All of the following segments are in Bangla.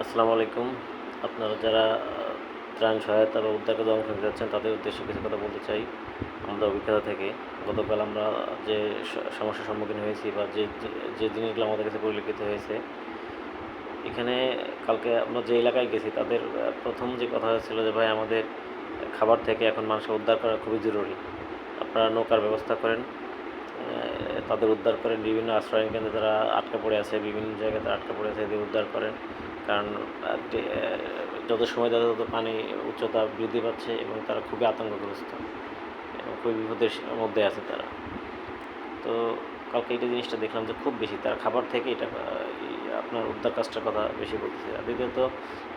আসসালামু আলাইকুম। আপনারা যারা ত্রাণ সহায়তা বা উদ্ধার কাজে অংশ নিতে যাচ্ছেন, তাদের উদ্দেশ্যে কিছু কথা বলতে চাই। আমাদের অভিজ্ঞতা থেকে, গতকাল আমরা যে সমস্যার সম্মুখীন হয়েছি বা যে, যে- জিনিসগুলো আমাদের কাছে পরিলক্ষিত হয়েছে, এখানে কালকে আমরা যে এলাকায় গেছি, তাদের প্রথম যে কথা ছিল যে, ভাই, আমাদের খাবার থেকে এখন মানুষকে উদ্ধার করা খুবই জরুরি। আপনারা নৌকার ব্যবস্থা করেন। তাদের উদ্ধার করেন। বিভিন্ন আশ্রয় কেন্দ্রে তারা আটকা পড়ে আছে, বিভিন্ন জায়গায় তারা আটকা পড়ে আছে, এদের উদ্ধার করেন। কারণ যত সময় যাচ্ছে তত পানি উচ্চতা বৃদ্ধি পাচ্ছে এবং তারা খুবই আতঙ্কগ্রস্ত এবং খুবই বিপদের মধ্যে আছে তারা। তো কালকে এইটা জিনিসটা দেখলাম যে খুব বেশি, তার খাবার থেকে এটা আপনার উদ্ধার কাজটার কথা বেশি বলতেছে। আর দ্বিতীয়ত,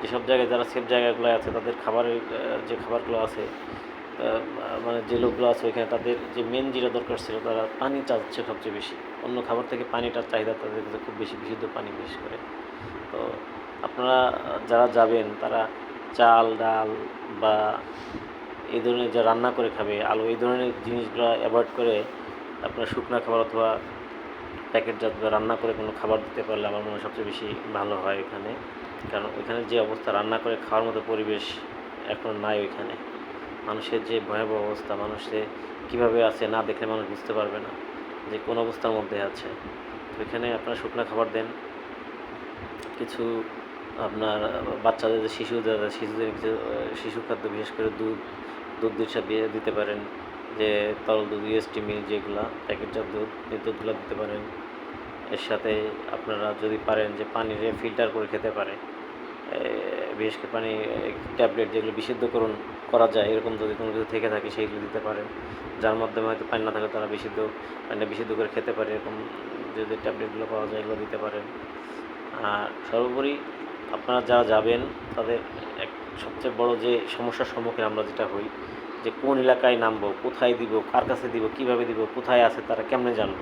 যেসব জায়গায় যারা সেফ জায়গাগুলো আছে, তাদের খাবারের যে খাবারগুলো আছে মানে যে লোকগুলো আছে ওইখানে তাদের যে মেন যেটা দরকার ছিল, তারা পানি চাচ্ছে সবচেয়ে বেশি। অন্য খাবার থেকে পানিটার চাহিদা তাদের খুব বেশি, বিশুদ্ধ পানি বেশি করে। তো আপনারা, যারা যাবেন, তারা চাল, ডাল বা এই ধরনের যা রান্না করে খাবে, আলু, এই ধরনের জিনিসগুলো অ্যাভয়েড করে আপনার শুকনো খাবার অথবা প্যাকেটজাত বা রান্না করে কোনো খাবার দিতে পারলে আমার মনে হয় সবচেয়ে বেশি ভালো হয় এখানে। কারণ এখানে যে অবস্থা, রান্না করে খাওয়ার মতো পরিবেশ এখন নাই ওইখানে। মানুষের যে ভয়াবহ অবস্থা, মানুষে কীভাবে আছে না দেখলে মানুষ বুঝতে পারবে না যে কোন অবস্থার মধ্যে আছে। তো এখানে আপনারা শুকনো খাবার দেন, কিছু আপনার বাচ্চাদের যে শিশু শিশুদের কিছু শিশু খাদ্য, বিশেষ করে দুধ দুধ দুধ দিয়ে দিতে পারেন, যে তরল দুধ ইএসটি মিল যেগুলা প্যাকেটজাত দুধ, এই দুধগুলো দিতে পারেন। এর সাথে আপনারা যদি পারেন যে পানিরে ফিল্টার করে খেতে পারে বিশেষ করে পানি ট্যাবলেট যেগুলো বিশুদ্ধকরণ করা যায়, এরকম যদি কোনো কিছু থেকে থাকে, সেইগুলো দিতে পারেন। যার মাধ্যমে হয়তো পানি না থাকলে তারা বিশুদ্ধ, পানিটা বিশুদ্ধ করে খেতে পারে, এরকম যদি ট্যাবলেটগুলো পাওয়া যায়, এগুলো দিতে পারেন। আর সর্বোপরি আপনারা যারা যাবেন, তাদের এক সবচেয়ে বড় যে সমস্যার সম্মুখীন আমরা যেটা হই, যে কোন এলাকায় নামবো, কোথায় দিব, কার কাছে দিব, কীভাবে দিব, কোথায় আছে, তারা কেমনে জানব?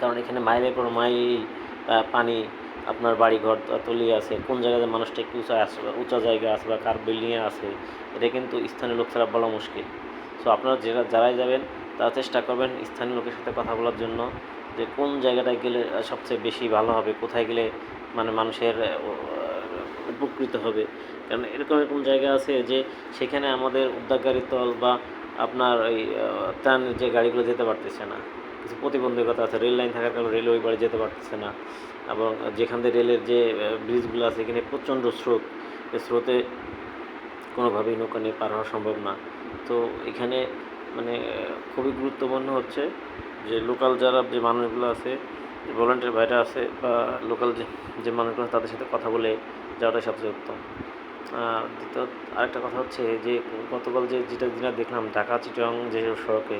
কারণ এখানে মাইলের পর মাইল পানি, আপনার বাড়ি ঘর তলিয়ে আছে, কোন জায়গাতে মানুষটা একটু উঁচা আছে, উঁচা জায়গা আছে বা কার বিল্ডিংয়ে আছে, এটা কিন্তু স্থানীয় লোক ছাড়া বলা মুশকিল। সো আপনারা যারা, যারাই যাবেন, তারা চেষ্টা করবেন স্থানীয় লোকের সাথে কথা বলার জন্য, যে কোন জায়গাটায় গেলে সবচেয়ে বেশি ভালো হবে, কোথায় গেলে মানে মানুষের উপকৃত হবে। কারণ এরকম এরকম জায়গা আছে যে সেখানে আমাদের উদ্ধারকারী তল বা আপনার ওই আহ, যে গাড়িগুলো যেতে পারতেছে না। কিছু প্রতিবন্ধকতা আছে রেল লাইন থাকার কারণে রেল ওই যেতে পারতেছে না। এবং যেখান থেকে রেলের যে ব্রিজগুলো আছে এখানে প্রচণ্ড স্রোত। স্রোতে কোনোভাবেই নৌকা নিয়ে পার হওয়া সম্ভব না। তো এখানে মানে খুবই গুরুত্বপূর্ণ হচ্ছে যে লোকাল যারা যে মানুষগুলো আছে ভলেন্টিয়ার ভাইরা আছে বা লোকাল যে যে মানুষগুলো তাদের সাথে কথা বলে যাওয়াটাই সবচেয়ে উত্তম। দ্বিতীয় আরেকটা কথা হচ্ছে যে গতকাল যে যেটা যেটা দেখলাম ঢাকা চিটং যে সড়কে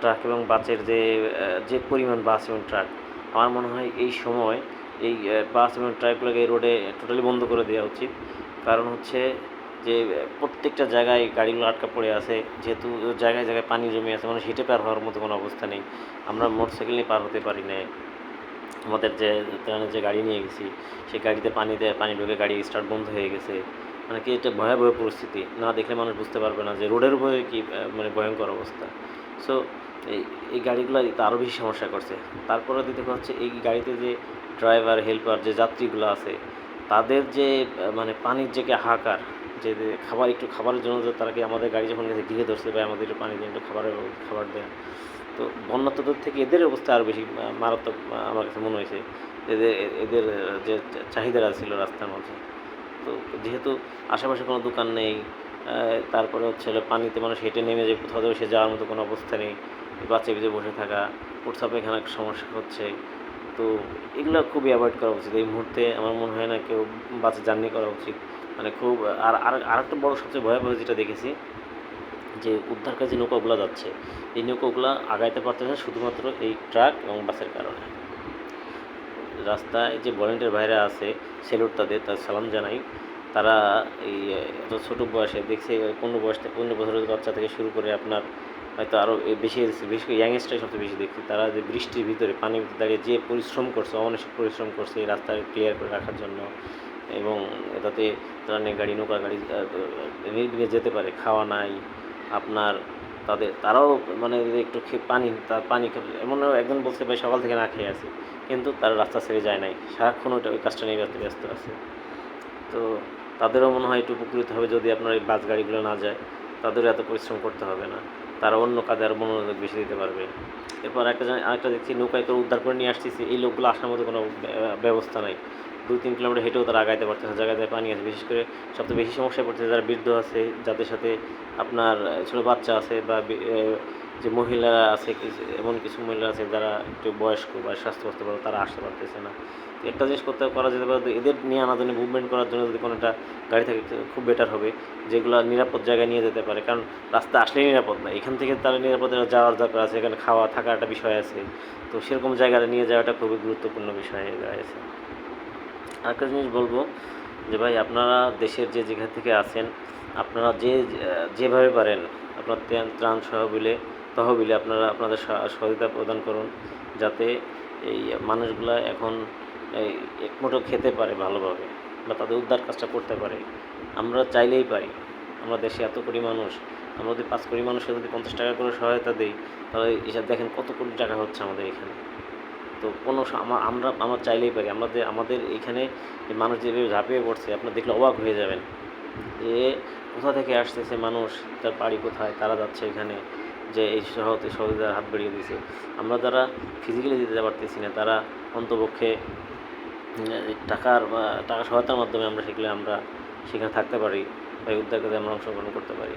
ট্রাক এবং বাসের যে যে পরিমাণ বাস এবং ট্রাক, আমার মনে হয় এই সময় এই বাস এবং ট্রাকগুলোকে রোডে টোটালি বন্ধ করে দেওয়া উচিত। কারণ হচ্ছে যে প্রত্যেকটা জায়গায় গাড়িগুলো আটকা পড়ে আছে, যেহেতু জায়গায় জায়গায় পানি জমে আছে মানে হেঁটে পার হওয়ার মতো কোনো অবস্থা নেই। আমরা মোটরসাইকেল নিয়ে পার হতে পারি না আমাদের যে ত্রাণের যে গাড়ি নিয়ে গেছি, সেই গাড়িতে পানি দেয়, পানি ঢুকে গাড়ি স্টার্ট বন্ধ হয়ে গেছে। মানে কি এটা ভয়াবহ পরিস্থিতি। না দেখলে মানুষ বুঝতে পারবে না যে রোডের উপরে কি মানে ভয়ঙ্কর অবস্থা। সো এই এই গাড়িগুলো আরও বেশি সমস্যা করছে। তারপরে দিতে হচ্ছে এই গাড়িতে যে ড্রাইভার হেল্পার যে যাত্রীগুলো আছে, তাদের যে মানে পানির যে হাহাকার, যে খাবার, একটু খাবারের জন্য তারা কি আমাদের গাড়ি যখন গেছে ঘিরে ধরছে বা আমাদের একটু পানি দিয়ে একটু খাবারের খাবার দেয় তো বন্যাত্মদের থেকে এদের অবস্থা আরও বেশি মারাত্মক আমার কাছে মনে হয়েছে। এদের এদের যে চাহিদারা ছিল রাস্তার মাঝে তো যেহেতু আশেপাশে কোনো দোকান নেই তারপরে হচ্ছে পানিতে মানুষ হেঁটে নেমে যে কোথাও সে যাওয়ার মতো কোনো অবস্থা নেই। বাচ্চা ভিজে বসে থাকা প্রস্রাব এখানে একটা সমস্যা হচ্ছে। তো এগুলো খুবই অ্যাভয়েড করা উচিত। এই মুহূর্তে আমার মনে হয় না কেউ বাসে জার্নি করা উচিত। মানে খুব, আর আর, আরেকটা বড় সবচেয়ে ভয়াবহ যেটা দেখেছি যে উদ্ধার কাজে নৌকাগুলো যাচ্ছে, এই নৌকাগুলো আগাইতে পারতেছে শুধুমাত্র এই ট্রাক এবং বাসের কারণে। রাস্তায় যে ভলেন্টিয়ার ভাইরা আছে সেলুট তাদের তার সালাম জানাই। তারা এই এত ছোটো বয়সে দেখছে, পনেরো বয়স থেকে, পনেরো বছরের বাচ্চা থেকে শুরু করে আপনার হয়তো আরও বেশি বিশেষ করে ইয়াংস্টার সবচেয়ে বেশি দেখছি। তারা যে বৃষ্টির ভিতরে, পানির ভিতরে দাঁড়িয়ে যে পরিশ্রম করছে, অমানসিক পরিশ্রম করছে এই রাস্তা ক্লিয়ার করে রাখার জন্য এবং যাতে তারা গাড়ি, নৌকা গাড়ি নির্বিঘ্নে যেতে পারে, খাওয়া নাই। আপনার তাদের, তারাও মানে একটু পানি, তার পানি এমন একজন বলছে, ভাই, সকাল থেকে না খেয়ে আছে। কিন্তু তার রাস্তা ছেড়ে যায় নাই। সারাক্ষণ ওইটা ওই কাজটা নিয়ে ব্যস্ত ব্যস্ত আছে। তো তাদেরও মনে হয় একটু উপকৃত হবে যদি আপনার এই বাস গাড়িগুলো না যায়। তাদেরও এত পরিশ্রম করতে হবে না। তারা অন্য কাজে আরও মনোযোগ বেশি দিতে পারবে। এরপর একটা আরেকটা দেখছি নৌকায় করে উদ্ধার করে নিয়ে আসতেছি। এই লোকগুলো আসার মতো কোনো ব্যবস্থা নাই। দুই তিন কিলোমিটার হেঁটেও তারা আগাইতে পারতেছে, জায়গায় পানি আছে। বিশেষ করে সবচেয়ে বেশি সমস্যায় পড়তেছে যারা বৃদ্ধ আছে, যাদের সাথে আপনার ছোটো বাচ্চা আছে বা যে মহিলারা আছে এমন কিছু মহিলা আছে যারা একটু বয়স্ক বা স্বাস্থ্যগ্রস্ত বড় তারা আসতে পারতেছে না। একটা জিনিস করতে করা যেতে পারে, এদের নিয়ে আনার জন্য মুভমেন্ট করার জন্য যদি কোনো একটা গাড়ি থাকে খুব বেটার হবে, যেগুলো নিরাপদ জায়গায় নিয়ে যেতে পারে। কারণ রাস্তা আসলেই নিরাপদ না, এখান থেকে তারা নিরাপদে যাওয়ার দরকার আছে, এখানে খাওয়া থাকার একটা বিষয় আছে। তো সেরকম জায়গায় নিয়ে যাওয়াটা খুবই গুরুত্বপূর্ণ বিষয় হয়ে গেছে আরেকটা জিনিস বলব যে ভাই, আপনারা দেশের যে যেখান থেকে আছেন, আপনারা যে, যেভাবে পারেন আপনার ত্রাণ- সহবিলে, তহবিলে আপনারা আপনাদের সহ- সহযোগিতা প্রদান করুন, যাতে এই মানুষগুলা এখন এই একমুঠো খেতে পারে ভালোভাবে বা তাদের উদ্ধার কাজটা করতে পারে। আমরা চাইলেই পারি। আমরা দেশে এত কোটি মানুষ, আমরা যদি পাঁচ কোটি মানুষকে যদি পঞ্চাশ টাকা করে সহায়তা দিই, তাহলে এসব দেখেন কত কোটি টাকা হচ্ছে আমাদের এখানে। তো কোনো স- আমা- আমরা আমরা চাইলেই পারি। আমাদের আমাদের এখানে মানুষ যেভাবে ঝাঁপিয়ে পড়ছে, আপনার দেখলে অবাক হয়ে যাবেন। যে কোথা থেকে আসতেছে মানুষ? তার বাড়ি কোথায়? তারা যাচ্ছে এখানে যে এই সহতে সহযোগিতার হাত বাড়িয়ে দিয়েছে। আমরা যারা ফিজিক্যালি দিতে পারতেছি না, তারা অন্তপক্ষে টাকার টাকা সহায়তার মাধ্যমে আমরা শিখলে আমরা সেখানে থাকতে পারি বা উদ্যোগ কাজে আমরা অংশগ্রহণ করতে পারি।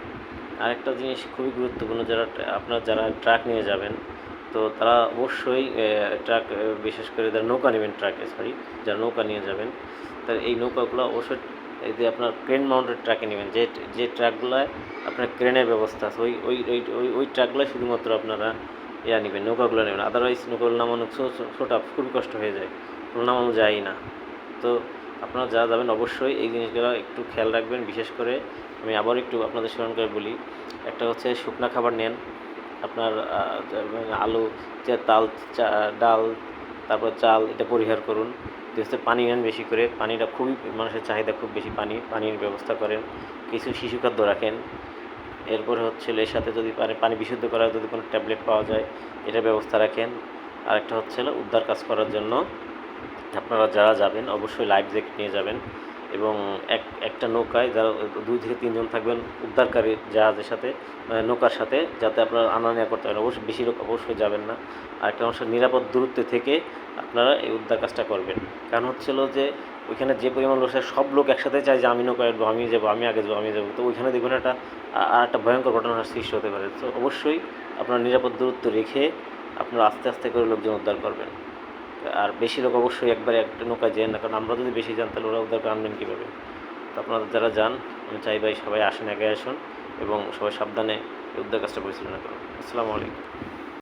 আরেকটা জিনিস খুবই গুরুত্বপূর্ণ, যারা আপনারা যারা ট্রাক নিয়ে যাবেন তো তারা অবশ্যই ট্রাক বিশেষ করে যারা নৌকা নেবেন, ট্রাকে সরি যারা নৌকা নিয়ে যাবেন, তার এই নৌকাগুলো অবশ্যই, এই যে আপনার ক্রেন মাউন্টেড ট্রাকে নেবেন, যে যে ট্রাকগুলায় আপনার ক্রেনের ব্যবস্থা আছে, ওই ওই ওই ওই ওই ট্রাকগুলো শুধুমাত্র আপনারা ইয়া নেবেন, নৌকাগুলো নেবেন আদারওয়াইজ নৌকাগুলো নামানো ছোটা খুবই কষ্ট হয়ে যায় নামানো যায় না। তো আপনারা যা যাবেন, অবশ্যই এই জিনিসগুলো একটু খেয়াল রাখবেন, বিশেষ করে আমি আবার একটু আপনাদের স্মরণ করে বলি, একটা হচ্ছে শুকনা খাবার নেন আপনার মানে আলু তাল ডাল, তারপর চাল, এটা পরিহার করুন। হচ্ছে পানি নেন বেশি করে, পানিটা খুবই, মানুষের চাহিদা খুব বেশি পানি, পানির ব্যবস্থা করেন। কিছু শিশু খাদ্য রাখেন। এরপরে হচ্ছে এর সাথে যদি পানি পানি বিশুদ্ধ করার যদি কোনো ট্যাবলেট পাওয়া যায়, এটা ব্যবস্থা রাখেন। আরেকটা হচ্ছে উদ্ধার কাজ করার জন্য আপনারা যারা যাবেন, অবশ্যই লাইফ জ্যাকেট নিয়ে যাবেন। এবং এক, একটা নৌকায় যারা দুই থেকে তিনজন থাকবেন, উদ্ধারকারী জাহাজের সাথে নৌকার সাথে, যাতে আপনারা আনা নেওয়া করতে পারেন। অবশ্যই বেশি লোক অবশ্যই যাবেন না। আর একটা অংশ নিরাপদ দূরত্বে থেকে আপনারা এই উদ্ধার কাজটা করবেন। কারণ হচ্ছিল যে, ওইখানে যে পরিমাণ লোক সব লোক একসাথে চায় যে, আমি নৌকায় উঠবো, আমি যাব, আমি আগে যাব, আমি যাব। তো ওইখানে দেখবেন একটা আর একটা ভয়ঙ্কর ঘটনার সৃষ্টি হতে পারে। তো অবশ্যই আপনারা নিরাপদ দূরত্ব রেখে আপনারা আস্তে আস্তে করে লোকজন উদ্ধার করবেন। আর বেশি লোক অবশ্যই একবারে একটা নৌকায় যেন না, কারণ আমরা যদি বেশি যান, তাহলে ওরা ওদেরকে করে আনবেন কীভাবে? তো আপনারা যারা যান, আমি চাই ভাই সবাই আসেন আগে আসুন এবং সবাই সাবধানে উদ্ধার কাজটা পরিচালনা করুন। আসসালামু আলাইকুম।